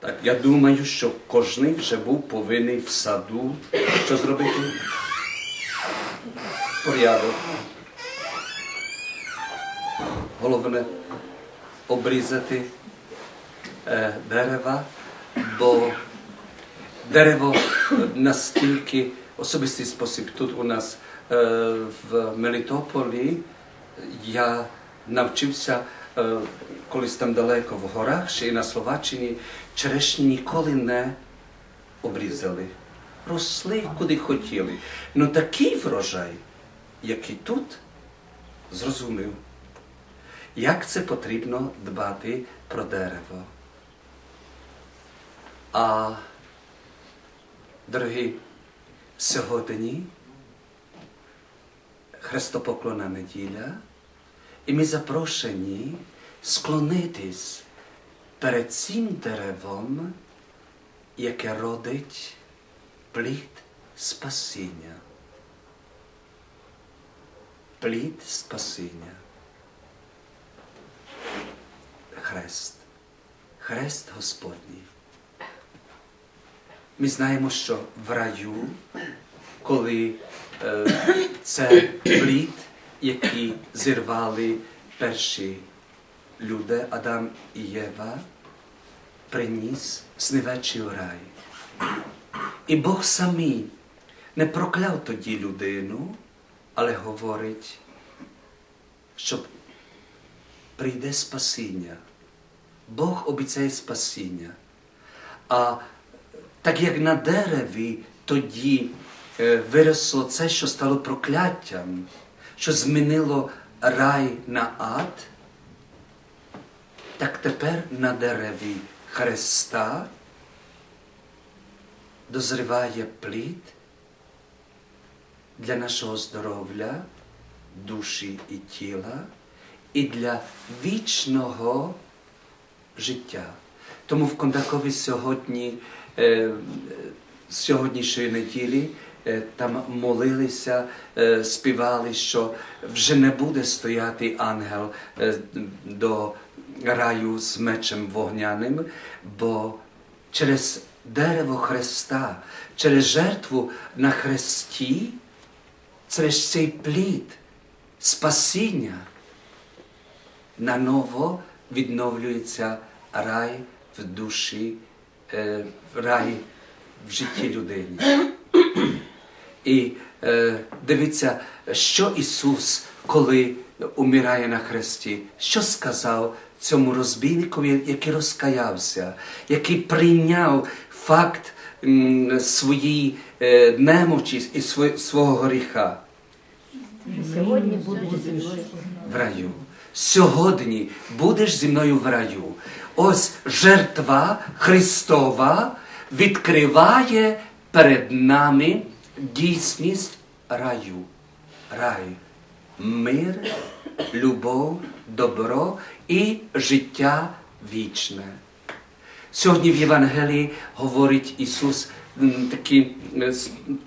Так, я думаю, що кожний вже був повинен в саду. Що зробити? Порядок. Головне обрізати е, дерева, бо дерево настільки особистий спосіб. Тут у нас е, в Мелітополі я навчився колись там далеко в горах, ще й на Словаччині, черешні ніколи не обрізали. Росли куди хотіли. Ну такий врожай, як і тут, зрозумів, як це потрібно дбати про дерево. А, дорогі, сьогодні Хрестопоклонна неділя, і ми запрошені склонитись перед цим деревом, яке родить плід спасіння. Плід спасіння. Хрест. Хрест Господній. Ми знаємо, що в раю, коли е, це плід, який зірвали перші люди, Адам і Єва, приніс снивечий рай. І Бог самий не прокляв тоді людину, але говорить, що прийде спасіння. Бог обіцяє спасіння. А так як на дереві тоді е, виросло це, що стало прокляттям, що змінило рай на ад, так тепер на дереві Христа дозріває плід для нашого здоров'я, душі і тіла, і для вічного життя. Тому в Кондакові сьогодні, е, е, сьогоднішньої неділі там молилися, е, співали, що вже не буде стояти ангел е, до раю з мечем вогняним, бо через дерево Христа, через жертву на хресті, через цей плід спасіння наново відновлюється рай в душі, е, рай в житті людини. І е, дивіться, що Ісус, коли умирає на хресті, що сказав цьому розбійникові, який розкаявся, який прийняв факт м, своєї е, немочі і сво- свого гріха Сьогодні будеш зі мною. в раю. Сьогодні будеш зі мною в раю. Ось жертва Христова відкриває перед нами дійсність раю. Рай. Мир, любов, добро і життя вічне. Сьогодні в Євангелії говорить Ісус такі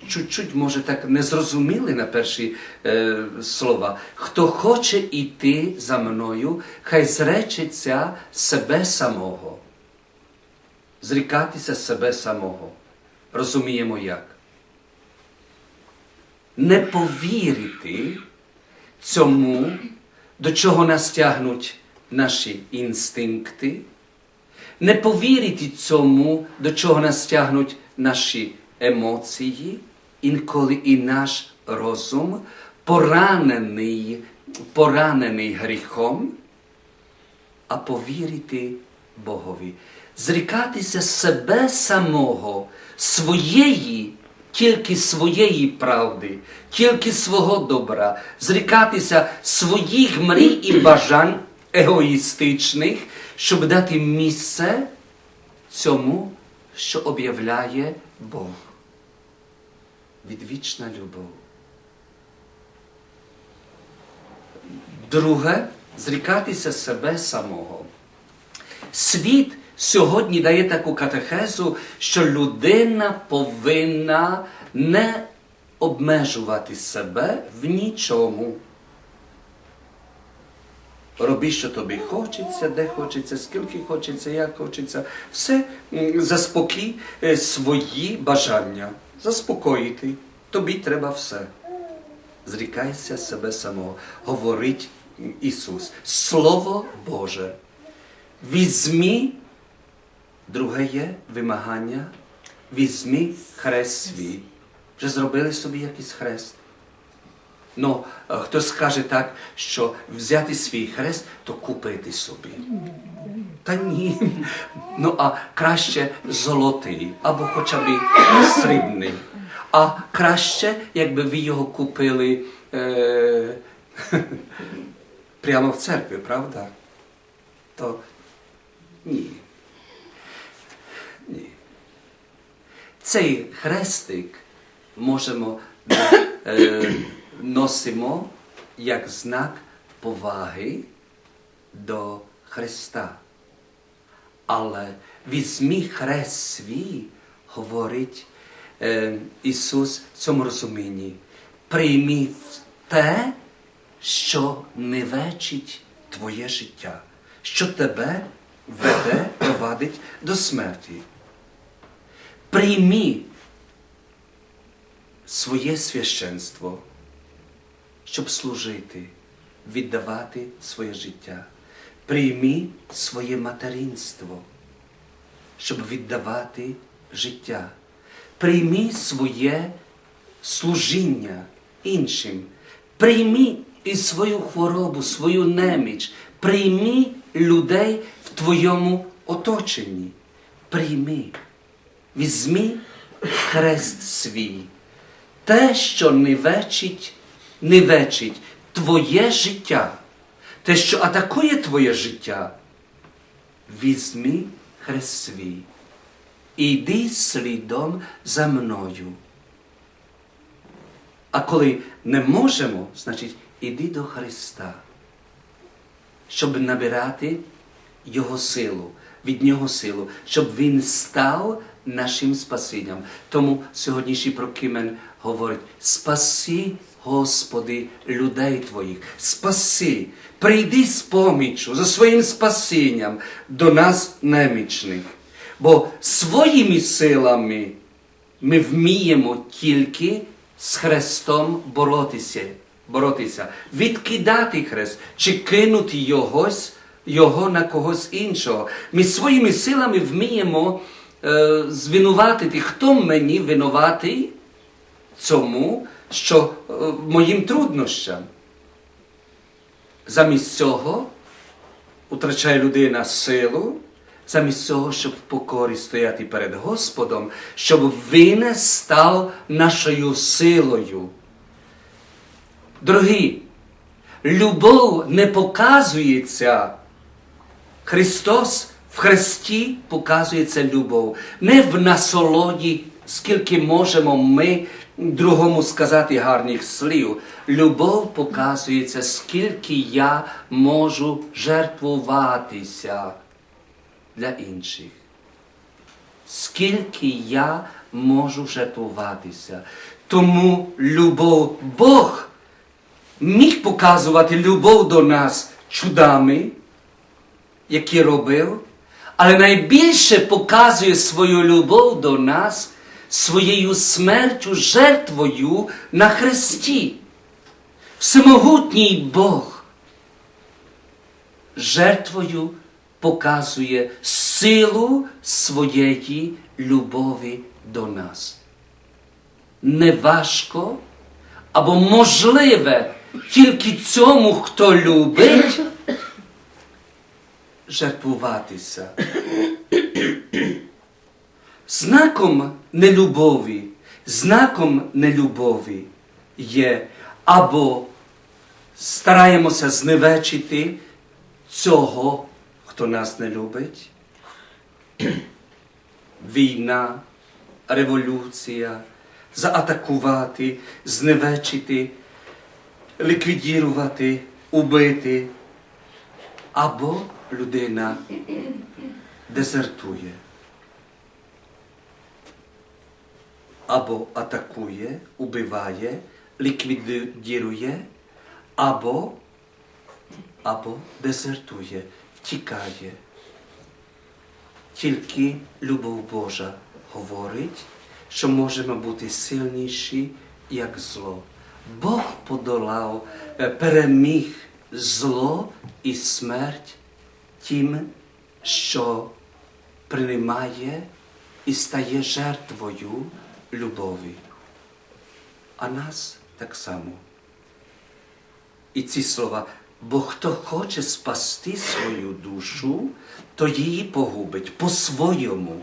чуть-чуть, може, так не зрозуміли на перші е, слова. Хто хоче йти за мною, хай зречеться себе самого. Зрікатися себе самого. Розуміємо як? Не повірити цьому, до чого нас тягнуть наші інстинкти, не повірити цьому, до чого нас тягнуть наші емоції, інколи і наш розум, поранений, поранений гріхом, а повірити Богові, зрікатися себе самого, своєї, тільки своєї правди, тільки свого добра, зрікатися своїх мрій і бажань егоїстичних, щоб дати місце цьому, що об'являє Бог. Відвічна любов. Друге, зрікатися себе самого. Світ сьогодні дає таку катехезу, що людина повинна не обмежувати себе в нічому. Роби, що тобі хочеться, де хочеться, скільки хочеться, як хочеться. Все заспокій е, свої бажання. Заспокоїти. Тобі треба все. Зрікайся себе самого. Говорить Ісус. Слово Боже. Візьмі, друге є вимагання, візьмі хрест свій. Вже зробили собі якийсь хрест. Ну, е, хтось скаже так, що взяти свій хрест, то купити собі. Та ні. Ну, а краще золотий або хоча б срібний. А краще, якби ви його купили е, прямо в церкві, правда? То. Ні. Цей хрестик можемо е, носимо як знак поваги до Христа. Але візьмі хрест свій, говорить е, Ісус в цьому розумінні. Приймі те, що не вечить твоє життя, що тебе веде, провадить до смерті. Приймі своє священство, щоб служити, віддавати своє життя. Приймі своє материнство, щоб віддавати життя. Приймі своє служіння іншим. Приймі і свою хворобу, свою неміч. Приймі людей в твоєму оточенні. Прийми. Візьми хрест свій. Те, що не вечить, не вечить твоє життя, те, що атакує твоє життя, візьми хрест свій. І йди слідом за мною. А коли не можемо, значить, іди до Христа, щоб набирати Його силу, від Нього силу, щоб Він став нашим спасінням. Тому сьогоднішній прокимен говорить: спаси, Господи, людей Твоїх, спаси, прийди з поміччю, за своїм спасінням до нас немічних. Бо своїми силами ми вміємо тільки з Христом боротися, боротися, відкидати хрест чи кинути йогось, його на когось іншого. Ми своїми силами вміємо е, звинуватити, хто мені винуватий цьому, що е, моїм труднощам. Замість цього втрачає людина силу, замість цього, щоб в покорі стояти перед Господом, щоб Він став нашою силою. Дорогі, любов не показується. Христос в Христі показується любов. Не в насолоді, скільки можемо ми другому сказати гарних слів. Любов показується, скільки я можу жертвуватися для інших. Скільки я можу жертвуватися. Тому любов Бог міг показувати любов до нас чудами, які робив, але найбільше показує свою любов до нас своєю смертю, жертвою на Христі. Всемогутній Бог жертвою показує силу своєї любові до нас. Неважко або можливе тільки цьому, хто любить, жертвуватися. Знаком нелюбові, знаком нелюбові є або стараємося зневечити цього, хто нас не любить. Війна, революція, заатакувати, зневечити, ліквідірувати, убити. Або людина дезертує. Або атакує, убиває, ліквідірує, або або дезертує, втікає. Тільки любов Божа говорить, що можемо бути сильніші, як зло. Бог подолав, е, переміг зло і смерть тим, що приймає і стає жертвою любові. А нас так само. І ці слова, бо хто хоче спасти свою душу, то її погубить по-своєму.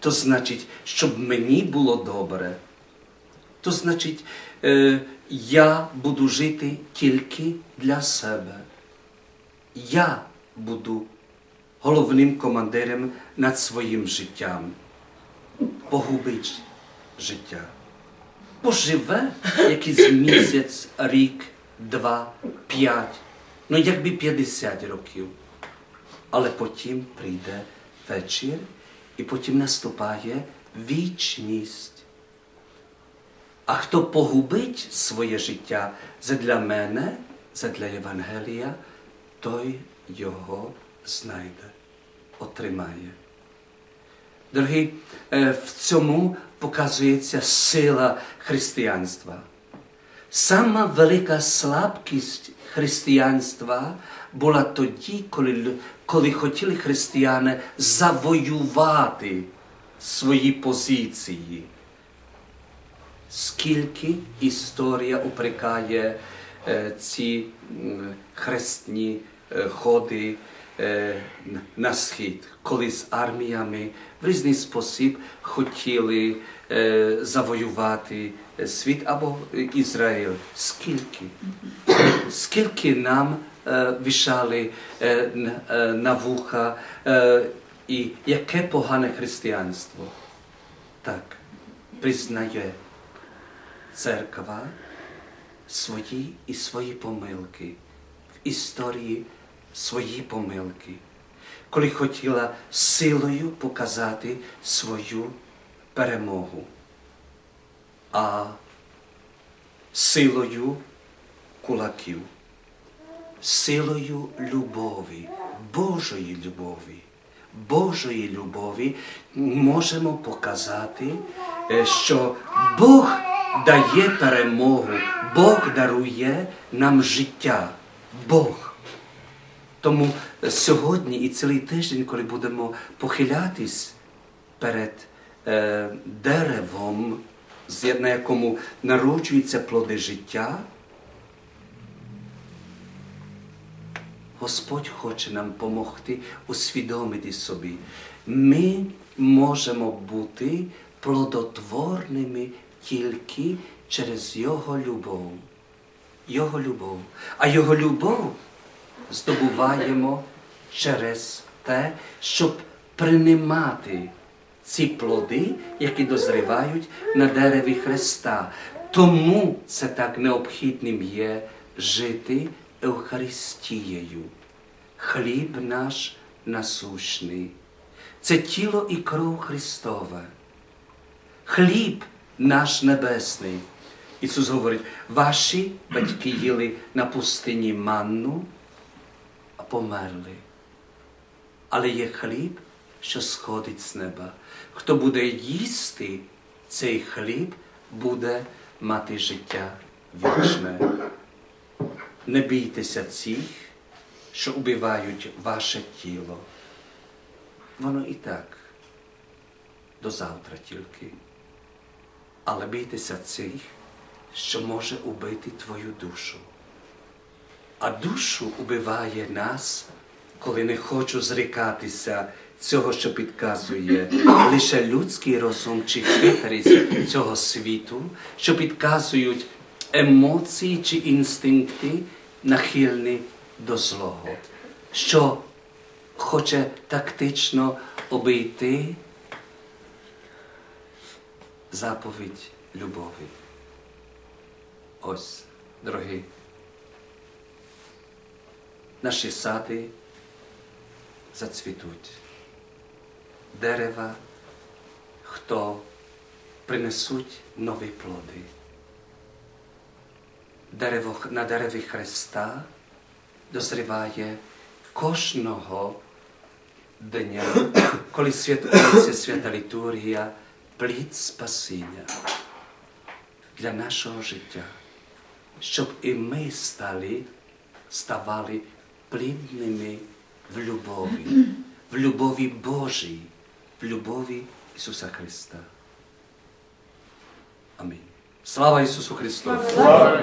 То значить, щоб мені було добре. То значить, е, я буду жити тільки для себе. Я буду головним командиром над своїм життям. Погубить життя. Поживе якийсь місяць, рік, два, п'ять, ну якби 50 років. Але потім прийде вечір, і потім наступає вічність. А хто погубить своє життя задля мене, задля Євангелія, той його знайде, отримає. Дорогі, е, в цьому показується сила християнства. Сама велика слабкість християнства була тоді, коли, коли хотіли християни завоювати свої позиції. Скільки історія упрекає е, ці м, хресні е, ходи на схід, коли з арміями в різний спосіб хотіли е, завоювати е, світ або е, Ізраїль. Скільки? Скільки нам е, вішали е, е, на вуха е, і яке погане християнство? Так, признає церква свої і свої помилки, в історії свої помилки, коли хотіла силою показати свою перемогу, а силою кулаків, силою любові, Божої любові. Божої любові можемо показати, е, що Бог дає перемогу, Бог дарує нам життя. Бог. Тому сьогодні і цілий тиждень, коли будемо похилятись перед е, деревом, на якому народжуються плоди життя, Господь хоче нам допомогти усвідомити собі. Ми можемо бути плодотворними тільки через Його любов. Його любов. А Його любов здобуваємо через те, щоб приймати ці плоди, які дозрівають на дереві Христа. Тому це так необхідним є жити Евхаристією. Хліб наш насущний. Це тіло і кров Христове. Хліб наш небесний. Ісус говорить, ваші батьки їли на пустині манну, померли. Але є хліб, що сходить з неба. Хто буде їсти цей хліб, буде мати життя вічне. Не бійтеся цих, що убивають ваше тіло. Воно і так до завтра тільки. Але бійтеся цих, що може убити твою душу. А душу убиває нас, коли не хочу зрікатися цього, що підказує лише людський розум чи хитрість цього світу, що підказують емоції чи інстинкти, нахильні до злого, що хоче тактично обійти заповідь любові. Ось, дорогі, наші сади зацвітуть. Дерева, хто принесуть нові плоди. Дерево, на дереві Христа дозріває кожного дня, коли святкується свята літургія, плід спасіння для нашого життя, щоб і ми стали, ставали плідними в любові, в любові Божій, в любові Ісуса Христа. Амінь. Слава Ісусу Христу! Слава